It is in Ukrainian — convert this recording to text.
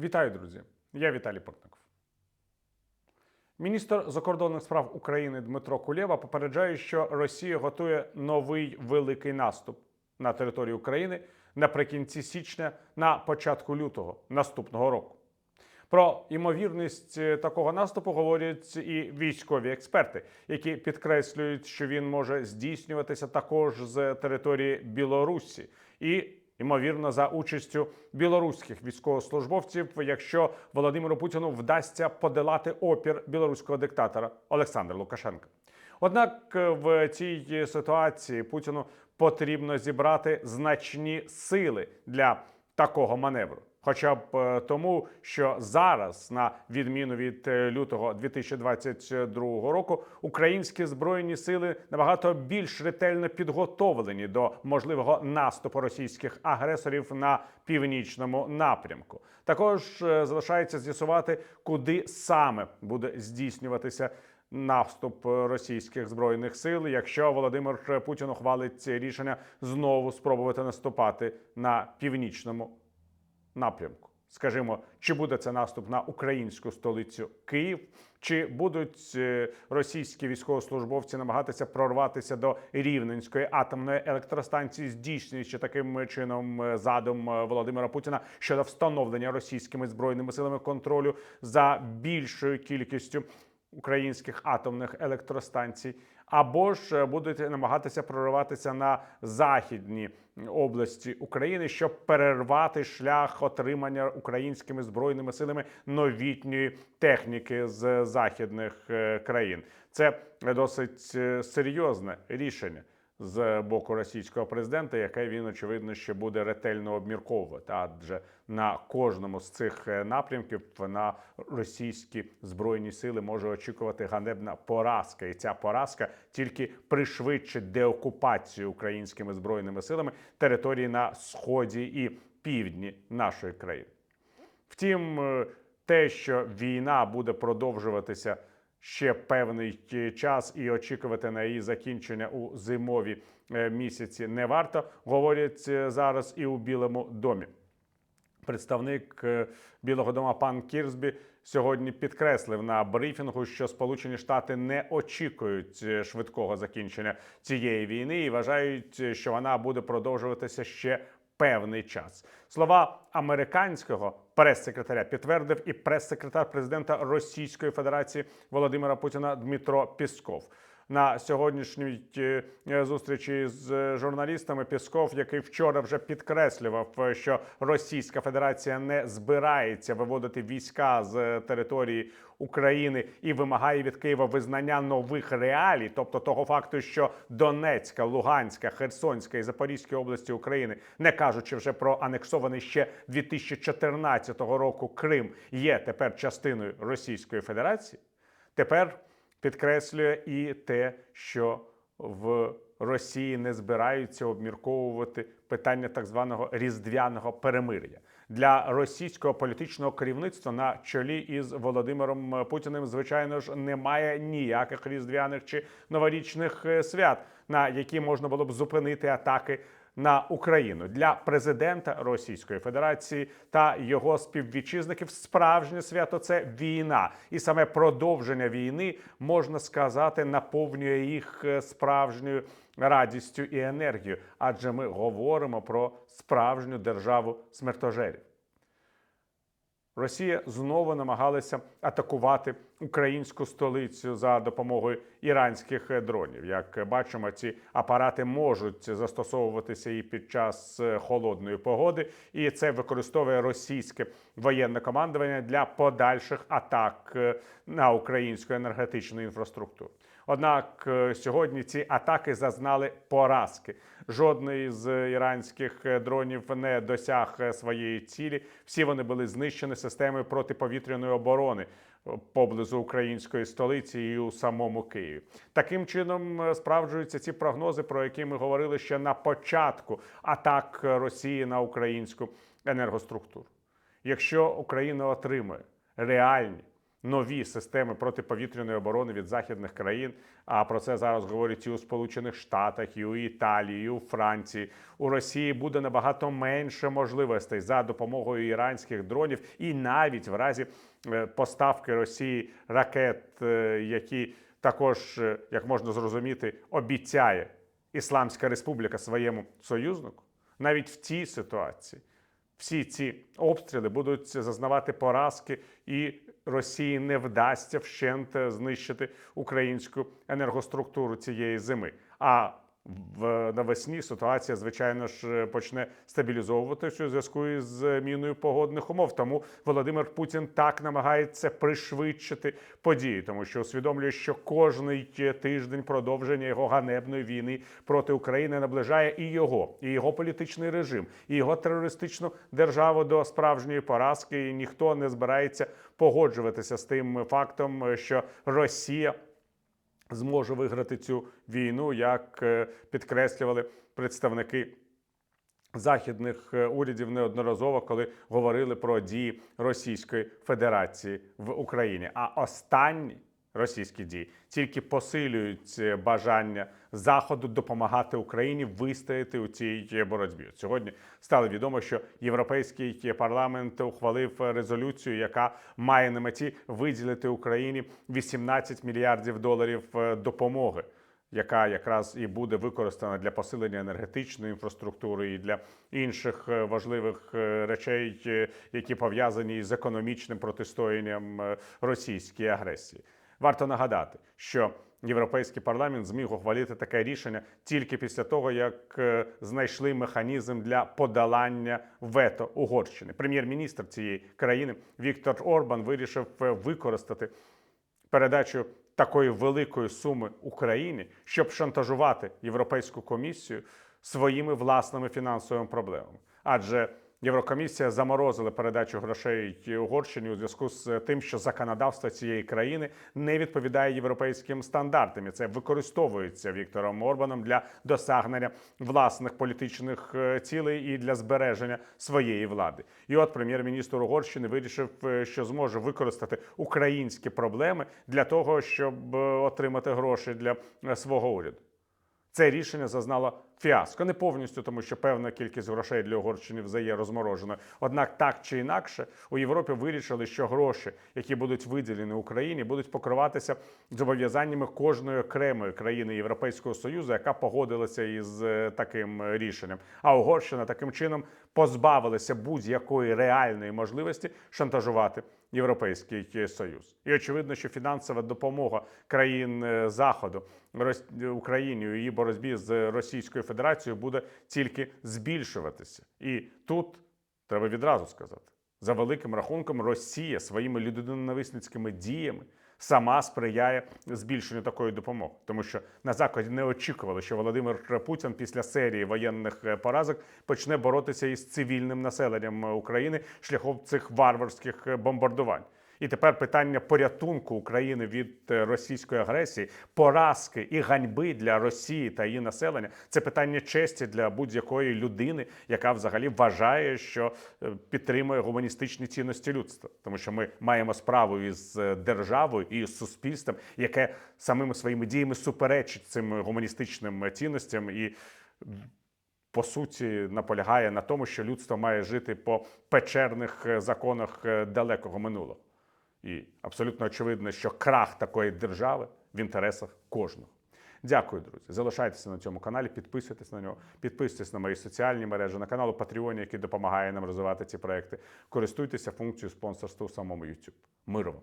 Вітаю, друзі! Я Віталій Портников. Міністр закордонних справ України Дмитро Кулєва попереджає, що Росія готує новий великий наступ на територію України наприкінці січня на початку лютого наступного року. Про ймовірність е, такого наступу говорять і військові експерти, які підкреслюють, що він може здійснюватися також з території Білорусі і. Ймовірно, за участю білоруських військовослужбовців, якщо Володимиру Путіну вдасться подолати опір білоруського диктатора Олександра Лукашенка. Однак е, в цій ситуації Путіну потрібно зібрати значні сили для такого маневру. Хоча б е, тому, що зараз, на відміну від е, лютого 2022 року, українські збройні сили набагато більш ретельно підготовлені до можливого наступу російських агресорів на північному напрямку. Також е, залишається з'ясувати, куди саме буде здійснюватися наступ російських збройних сил, якщо Володимир Путін ухвалить рішення знову спробувати наступати на північному напрямку. Скажімо, чи буде це наступ на українську столицю Київ, чи будуть е, російські військовослужбовці намагатися прорватися до рівненської атомної електростанції, здійснюючи таким чином е, задум е, Володимира Путіна щодо встановлення російськими збройними силами контролю за більшою кількістю українських атомних електростанцій, або ж будуть намагатися прориватися на західні області України, щоб перервати шлях отримання українськими збройними силами новітньої техніки з західних е, країн. Це досить е, серйозне рішення з боку російського президента, яке він очевидно ще буде ретельно обмірковувати. Адже на кожному з цих е, напрямків на російські збройні сили може очікувати ганебна поразка, і ця поразка тільки пришвидшить деокупацію українськими збройними силами території на сході і півдні нашої країни. Втім, е, те, що війна буде продовжуватися ще певний час і очікувати на її закінчення у зимові е, місяці не варто, говорять е, зараз і у Білому домі. Представник е, Білого Дому пан Кірсбі сьогодні підкреслив на брифінгу, що Сполучені Штати не очікують швидкого закінчення цієї війни і вважають, що вона буде продовжуватися ще певний час. Слова американського прес-секретаря підтвердив і прес-секретар президента Російської Федерації Володимира Путіна Дмитро Пісков. На сьогоднішній е, зустрічі з журналістами Пісков, який вчора вже підкреслював, е, що Російська Федерація не збирається виводити війська з території України і вимагає від Києва визнання нових реалій, тобто того факту, що Донецька, Луганська, Херсонська і Запорізька області України, не кажучи вже про анексований ще 2014 року Крим, є тепер частиною Російської Федерації. Тепер підкреслює і те, що в Росії не збираються обмірковувати питання так званого різдвяного перемир'я для російського політичного керівництва на чолі із Володимиром Путіним. Звичайно ж, немає ніяких різдвяних чи новорічних е, свят, на які можна було б зупинити атаки на Україну для президента Російської Федерації та його співвітчизників. Справжнє свято це війна, і саме продовження війни можна сказати наповнює їх е, справжньою радістю і енергією, адже ми говоримо про справжню державу смертожерів. Росія знову намагалася атакувати українську столицю за допомогою іранських дронів. Як бачимо, ці апарати можуть застосовуватися і під час е, холодної погоди, і це використовує російське воєнне командування для подальших атак е, на українську енергетичну інфраструктуру. Однак е, сьогодні ці атаки зазнали поразки. Жодний з іранських дронів не досяг своєї цілі. Всі вони були знищені системою протиповітряної оборони поблизу української столиці і у самому Києві. Таким чином е, справджуються ці прогнози, про які ми говорили ще на початку атак Росії на українську енергоструктуру. Якщо Україна отримує реальні нові системи протиповітряної оборони від західних країн. А про це зараз говорять і у Сполучених Штатах, і у Італії, і у Франції. У Росії буде набагато менше можливостей за допомогою іранських дронів, і навіть в разі е, поставки Росії ракет, е, які також, е, як можна зрозуміти, обіцяє Ісламська Республіка своєму союзнику. Навіть в цій ситуації всі ці обстріли будуть зазнавати поразки, і Росії не вдасться вщент знищити українську енергоструктуру цієї зими. А в навесні ситуація, звичайно ж, почне стабілізовуватися у зв'язку із зміною погодних умов. Тому Володимир Путін так намагається пришвидшити події, тому що усвідомлює, що кожний тиждень продовження його ганебної війни проти України наближає і його, і його політичний режим, і його терористичну державу до справжньої поразки. І ніхто не збирається погоджуватися з тим фактом, що Росія зможе виграти цю війну, як е, підкреслювали представники. Західних е, урядів неодноразово, коли говорили про дії Російської Федерації в Україні. А останні російські дії тільки посилюють е, бажання Заходу допомагати Україні вистояти у цій боротьбі. Сьогодні стало відомо, що європейський парламент ухвалив резолюцію, яка має на меті виділити Україні 18 мільярдів доларів е, допомоги. Яка якраз і буде використана для посилення енергетичної інфраструктури і для інших е, важливих е, речей, е, які пов'язані з економічним протистоянням е, російській агресії. Варто нагадати, що європейський парламент зміг ухвалити таке рішення тільки після того, як е, знайшли механізм для подолання вето Угорщини. Прем'єр-міністр цієї країни Віктор Орбан вирішив е, використати передачу такої великої суми Україні, щоб шантажувати Європейську комісію своїми власними фінансовими проблемами. Адже Єврокомісія заморозила передачу грошей Угорщині у зв'язку з тим, що законодавство цієї країни не відповідає європейським стандартам. І це використовується Віктором Орбаном для досягнення власних політичних е, цілей і для збереження своєї влади. І от прем'єр-міністр Угорщини вирішив, е, що зможе використати українські проблеми для того, щоб е, отримати гроші для свого уряду. Це рішення зазнало фіаско. Не повністю, тому що певна кількість грошей для Угорщини вже є розмороженою. Однак, так чи інакше, у Європі вирішили, що гроші, які будуть виділені Україні, будуть покриватися зобов'язаннями кожної окремої країни Європейського союзу, яка погодилася із е, таким е, рішенням. А Угорщина таким чином позбавилася будь-якої реальної можливості шантажувати Європейський Союз. І очевидно, що фінансова допомога країн е, Заходу Україні у її боротьбі з Російською Федерацією буде тільки збільшуватися. І тут треба відразу сказати: за великим рахунком, Росія своїми людиноненависницькими діями сама сприяє збільшенню такої допомоги, тому що на заході не очікували, що Володимир Путін після серії воєнних е, поразок почне боротися із цивільним населенням України шляхом цих варварських е, бомбардувань. І тепер питання порятунку України від е, російської агресії, поразки і ганьби для Росії та її населення це питання честі для будь-якої людини, яка взагалі вважає, що е, підтримує гуманістичні цінності людства, тому що ми маємо справу із е, державою і з суспільством, яке самими своїми діями суперечить цим гуманістичним цінностям і по суті наполягає на тому, що людство має жити по печерних законах далекого минулого. І абсолютно очевидно, що крах такої держави в інтересах кожного. Дякую, друзі. Залишайтеся на цьому каналі, підписуйтесь на нього, підписуйтесь на мої соціальні мережі, на канал у який допомагає нам розвивати ці проекти. Користуйтеся функцією спонсорства у самому YouTube. Миру!